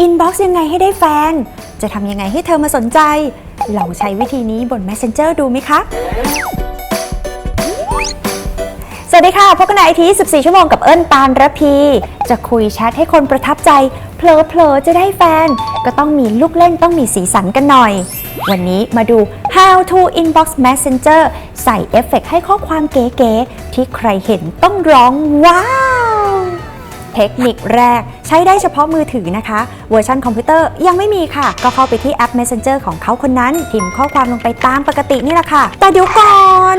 อินบ็อกซ์ยังไงให้ได้แฟน จะทำยังไงให้เธอมาสนใจ ลองใช้วิธีนี้บน Messenger ดูไหมคะ สวัสดีค่ะ พบกันในไอที 14 ชั่วโมงกับเอิญปานระพี จะคุยแชทให้คนประทับใจเผลอๆจะได้แฟน ก็ต้องมีลูกเล่นต้องมีสีสันกันหน่อย วันนี้มาดู how to inbox messenger ใส่เอฟเฟกต์ให้ข้อความเก๋ๆที่ใครเห็นต้องร้องว้าว เทคนิคแรก ใช้ได้เฉพาะมือถือนะคะ เวอร์ชันคอมพิวเตอร์ยังไม่มีค่ะ ก็เข้าไปที่แอป Messenger ของเขาคนนั้นพิมพ์ข้อความลงไปตามปกตินี่แหละค่ะ แต่เดี๋ยวก่อน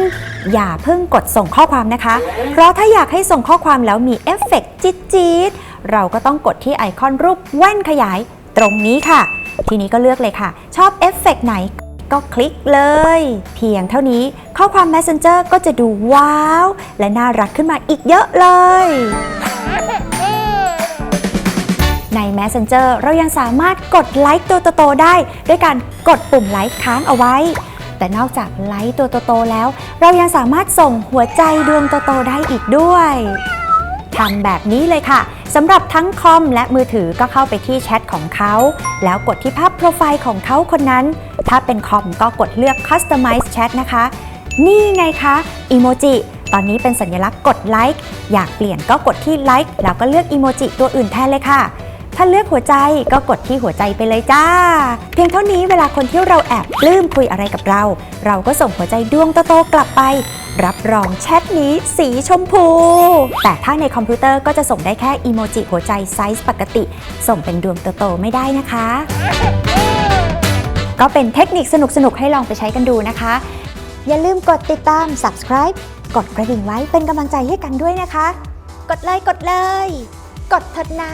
อย่าเพิ่งกดส่งข้อความนะคะ เพราะถ้าอยากให้ส่งข้อความแล้วมีเอฟเฟกต์จี๊ดเราก็ต้องกดที่ไอคอนรูปแว่นขยายตรงนี้ค่ะ ทีนี้ก็เลือกเลยค่ะ ชอบเอฟเฟกต์ไหนก็คลิกเลย เพียงเท่านี้ข้อความ Messenger ก็จะดูว้าว และน่ารักขึ้นมาอีกเยอะเลย น Messenger เรายังสามารถกดไลค์ตัวโตๆได้ ด้วยการกดปุ่มไลค์ค้างเอาไว้ แต่นอกจากไลค์ตัวโตๆแล้ว เรายังสามารถส่งหัวใจดวงโตๆได้อีกด้วยทำแบบนี้เลยค่ะสำหรับทั้งคอมและมือถือก็เข้าไปที่แชทของเขา แล้วกดที่ภาพโปรไฟล์ของเขาคนนั้น ถ้าเป็นคอมก็กดเลือก Customize Chat นะคะ นี่ไงคะอีโมจิตอนนี้เป็นสัญลักษณ์กดไลค์อยากเปลี่ยนก็กดที่ไลค์แล้วก็เลือกอีโมจิตัวอื่นแทนเลยค่ะ ถ้าเลือกหัวใจก็กดที่หัวใจไปเลยจ้า เพียงเท่านี้เวลาคนที่เราแอบปลื้มคุยอะไรกับเรา เราก็ส่งหัวใจดวงโตๆกลับไป รับรองแชทนี้สีชมพู แต่ถ้าในคอมพิวเตอร์ก็จะส่งได้แค่อีโมจิหัวใจไซส์ปกติ ส่งเป็นดวงโตๆไม่ได้นะคะ ก็เป็นเทคนิคสนุกๆให้ลองไปใช้กันดูนะคะ อย่าลืมกดติดตาม subscribe กดกระดิ่งไว้เป็นกำลังใจให้กันด้วยนะคะ กดเลยกดเลย กดเถิดนะ